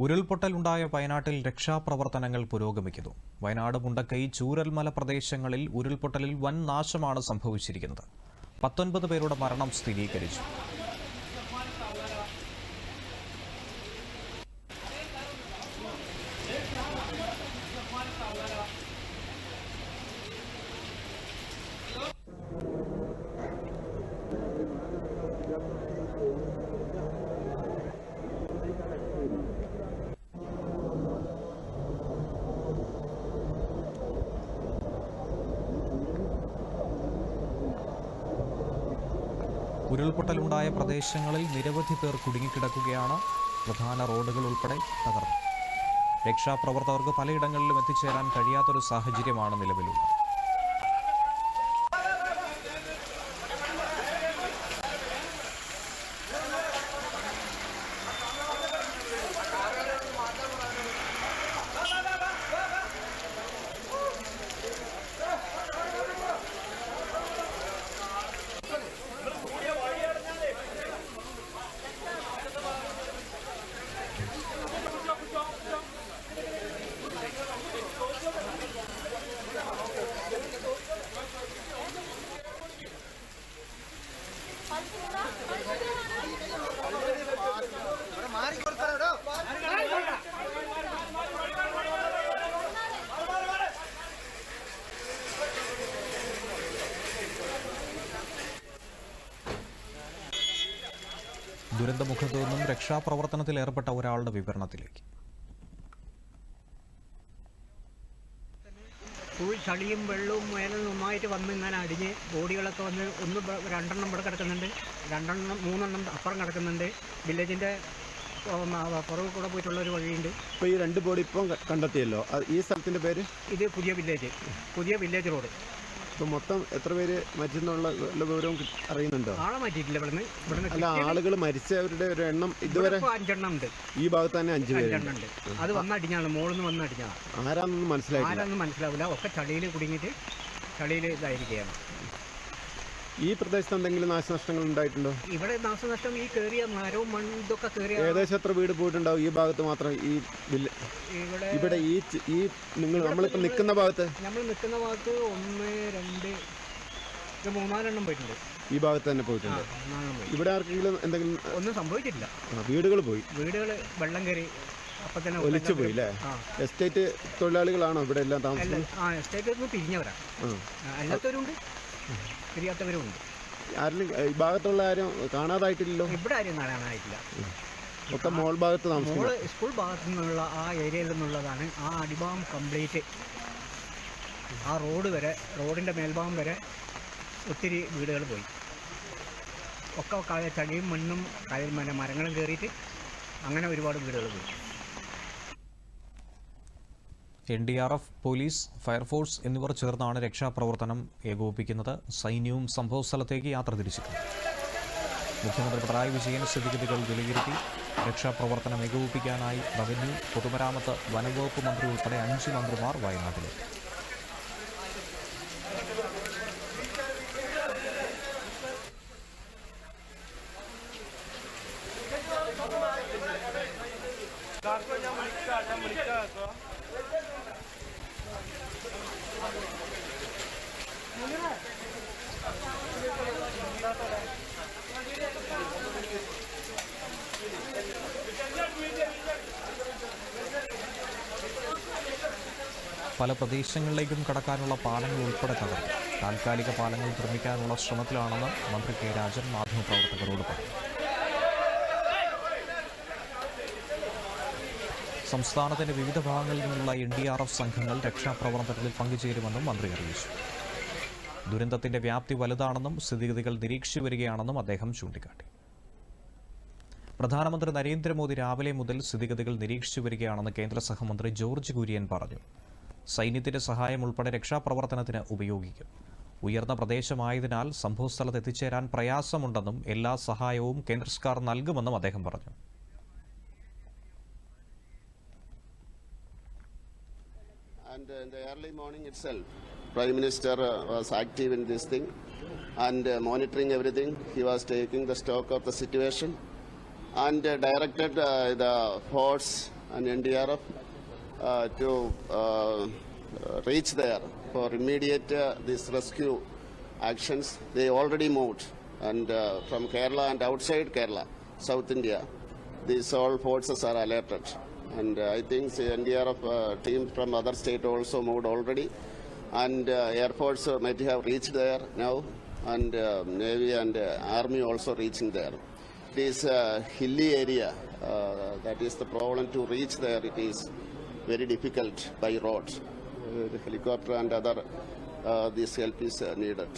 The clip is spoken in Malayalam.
ഉരുൾപൊട്ടലുണ്ടായ വയനാട്ടിൽ രക്ഷാപ്രവർത്തനങ്ങൾ പുരോഗമിക്കുന്നു. വയനാട് മുണ്ടക്കൈ ചൂരൽമല പ്രദേശങ്ങളിൽ ഉരുൾപൊട്ടലിൽ വൻ നാശമാണ് സംഭവിച്ചിരിക്കുന്നത്. പത്തൊൻപത് പേരുടെ മരണം സ്ഥിരീകരിച്ചു. ഉരുൾപൊട്ടലുണ്ടായ പ്രദേശങ്ങളിൽ നിരവധി പേർ കുടുങ്ങിക്കിടക്കുകയാണ്. പ്രധാന റോഡുകൾ ഉൾപ്പെടെ തകർന്നു. രക്ഷാപ്രവർത്തകർക്ക് പലയിടങ്ങളിലും എത്തിച്ചേരാൻ കഴിയാത്തൊരു സാഹചര്യമാണ് നിലവിലുള്ളത്. ദുരന്തമുഖത്തു നിന്നും രക്ഷാപ്രവർത്തനത്തിൽ ഏർപ്പെട്ട ഒരാളുടെ വിവരണത്തിലേക്ക്. ഫുൾ ചളിയും വെള്ളവും മേലെ നന്നായിട്ട് വന്ന് ഇങ്ങനെ അടിഞ്ഞ് ബോഡികളൊക്കെ വന്ന് ഒന്ന് രണ്ടെണ്ണം ഇവിടെ കിടക്കുന്നുണ്ട്. രണ്ടെണ്ണം മൂന്നെണ്ണം അപ്പുറം കിടക്കുന്നുണ്ട്. വില്ലേജിന്റെ പുറകെ കൂടെ പോയിട്ടുള്ള ഒരു വഴിയുണ്ട്. ഇപ്പൊ ഈ രണ്ട് ബോഡി ഇപ്പം കണ്ടെത്തിയല്ലോ. ഈ സ്ഥലത്തിന്റെ പേര്? ഇത് പുതിയ വില്ലേജ്. പുതിയ വില്ലേജ് റോഡ്. ഇപ്പൊ മൊത്തം എത്ര പേര് മരിച്ചെന്നുള്ള വല്ല വിവരവും അറിയുന്നുണ്ടോ? ആളെ മാറ്റിയിട്ടില്ല ഇവിടുന്ന്. ഇവിടുന്ന് അല്ല ആളുകൾ മരിച്ചവരുടെ ഒരു എണ്ണം ഇതുവരെ അഞ്ചെണ്ണം ഉണ്ട് ഈ ഭാഗത്ത് തന്നെ അഞ്ചു പേര്. ഉണ്ട് അത് വന്നടിഞ്ഞാണ് നിന്ന് വന്നടിഞ്ഞാണ് ആരാന്നൊന്നും മനസ്സിലായിട്ടില്ല. ആരാന്ന് മനസ്സിലാവില്ല. ഒക്കെ ചളിയിൽ കുടുങ്ങിയിട്ട് ചളിയിൽ ഇതായിരിക്കുകയാണ്. ഈ പ്രദേശത്ത് എന്തെങ്കിലും നാശനഷ്ടങ്ങൾ ഉണ്ടായിട്ടുണ്ടോ? ഇവിടെ നാശനഷ്ടം ഈ കയറിയ മരവും മണ്ണും ഇതൊക്കെ കയറിയ ഏകദേശം എത്ര വീട് പോയിട്ടുണ്ടാവും ഈ ഭാഗത്ത് മാത്രം ഈ വില്ല- ഇവിടെ ഈ ഈ നിങ്ങൾ നമ്മളിപ്പോ നിൽക്കുന്ന ഭാഗത്ത്? നമ്മൾ നിൽക്കുന്ന ഭാഗത്ത് ഒന്ന് രണ്ട് മൂന്നാലെണ്ണം പോയിട്ടുണ്ട്. ഈ ഭാഗത്ത് തന്നെ പോയിട്ടുണ്ട്. ഇവിടെ ആർക്കെങ്കിലും എന്തെങ്കിലും ഒന്നും സംഭവിച്ചിട്ടില്ല. വീടുകൾ പോയി. വീടുകൾ വെള്ളം കയറി അപ്പൊ തന്നെ ഒലിച്ചു പോയി അല്ലേ? എസ്റ്റേറ്റ് തൊഴിലാളികളാണോ ഇവിടെ എല്ലാം താമസം എസ്റ്റേറ്റ് ആ എസ്റ്റേറ്റ് നിന്ന് പിരിഞ്ഞവരാ. ആ. ആ, അല്ലാത്തവരുണ്ട് പിരിയാത്തവരും ഉണ്ട് ആരിലും ഈ ഭാഗത്തുള്ള ആരും കാണാതായിട്ടില്ലല്ലോ? ഇവിടെ ആരും കാണാനായിട്ടില്ല. ഒക്കെ മോൾ ഭാഗത്ത് മോൾ സ്കൂൾ ഭാഗത്തു നിന്നുള്ള ആ ഏരിയയിൽ നിന്നുള്ളതാണ് ആ അടിഭാഗം കംപ്ലീറ്റ് ആ റോഡ് വരെ റോഡിന്റെ മേൽഭാഗം വരെ ഒത്തിരി വീടുകൾ പോയി. ഒക്കെ ക- ചളിയും മണ്ണും കയ- മന- മരങ്ങളും കയറിയിട്ട് അങ്ങനെ ഒരുപാട് വീടുകൾ പോയി. N D R F police fire force എന്നിവർ ചേർന്നാണ് രക്ഷാപ്രവർത്തനം ഏകോപിപ്പിക്കുന്നത്. സൈന്യവും സംഭവസ്ഥലത്തേക്ക് യാത്ര തിരിച്ചിട്ടുണ്ട് മുഖ്യമന്ത്രി പിണറായി വിജയൻ സ്ഥിതിഗതികൾ വിലയിരുത്തി. രക്ഷാപ്രവർത്തനം ഏകോപിപ്പിക്കാനായി റവന്യൂ പൊതുമരാമത്ത് വനംവകുപ്പ് മന്ത്രി ഉൾപ്പെടെ അഞ്ച് മന്ത്രിമാർ വയനാട്ടിലെത്തി. പല പ്രദേശങ്ങളിലേക്കും കടക്കാനുള്ള പാലങ്ങൾ ഉൾപ്പെടെ തകർന്നു. താൽക്കാലിക പാലങ്ങൾ നിർമ്മിക്കാനുള്ള ശ്രമത്തിലാണെന്ന് മന്ത്രി കെ രാജൻ മാധ്യമപ്രവർത്തകരോട് പറഞ്ഞു. സംസ്ഥാനത്തിന്റെ വിവിധ ഭാഗങ്ങളിൽ നിന്നുള്ള എൻ ഡി ആർ എഫ് സംഘങ്ങൾ രക്ഷാപ്രവർത്തനത്തിൽ പങ്കുചേരുമെന്നും മന്ത്രി അറിയിച്ചു. ദുരന്തത്തിന്റെ വ്യാപ്തി വലുതാണെന്നും സ്ഥിതിഗതികൾ നിരീക്ഷിച്ചു വരികയാണെന്നും അദ്ദേഹം ചൂണ്ടിക്കാട്ടി. പ്രധാനമന്ത്രി നരേന്ദ്രമോദി രാവിലെ മുതൽ സ്ഥിതിഗതികൾ നിരീക്ഷിച്ചു വരികയാണെന്ന് കേന്ദ്ര സഹമന്ത്രി ജോർജ് കുര്യൻ പറഞ്ഞു. സൈന്യത്തിന്റെ സഹായം ഉൾപ്പെടെ രക്ഷാപ്രവർത്തനത്തിന് ഉപയോഗിക്കും. ഉയർന്ന പ്രദേശമായതിനാൽ സംഭവസ്ഥലത്ത് എത്തിച്ചേരാൻ പ്രയാസമുണ്ടെന്നും എല്ലാ സഹായവും കേന്ദ്ര സർക്കാർ നൽകുമെന്നും അദ്ദേഹം പറഞ്ഞു. And uh, in the early morning itself, Prime Minister uh, was active in this thing and uh, monitoring everything. He was taking the stock of the situation and directed the force and NDRF to reach there for immediate this rescue actions. They already moved, and uh, from Kerala and outside Kerala, South India, these all forces are alerted. And uh, I think the NDRF uh, team from other state also moved already, and uh, Air Force uh, might have reached there now, and uh, Navy and uh, Army also reaching there. It is a hilly area. That is the problem to reach there. It is very difficult by road. The helicopter and other this help is needed.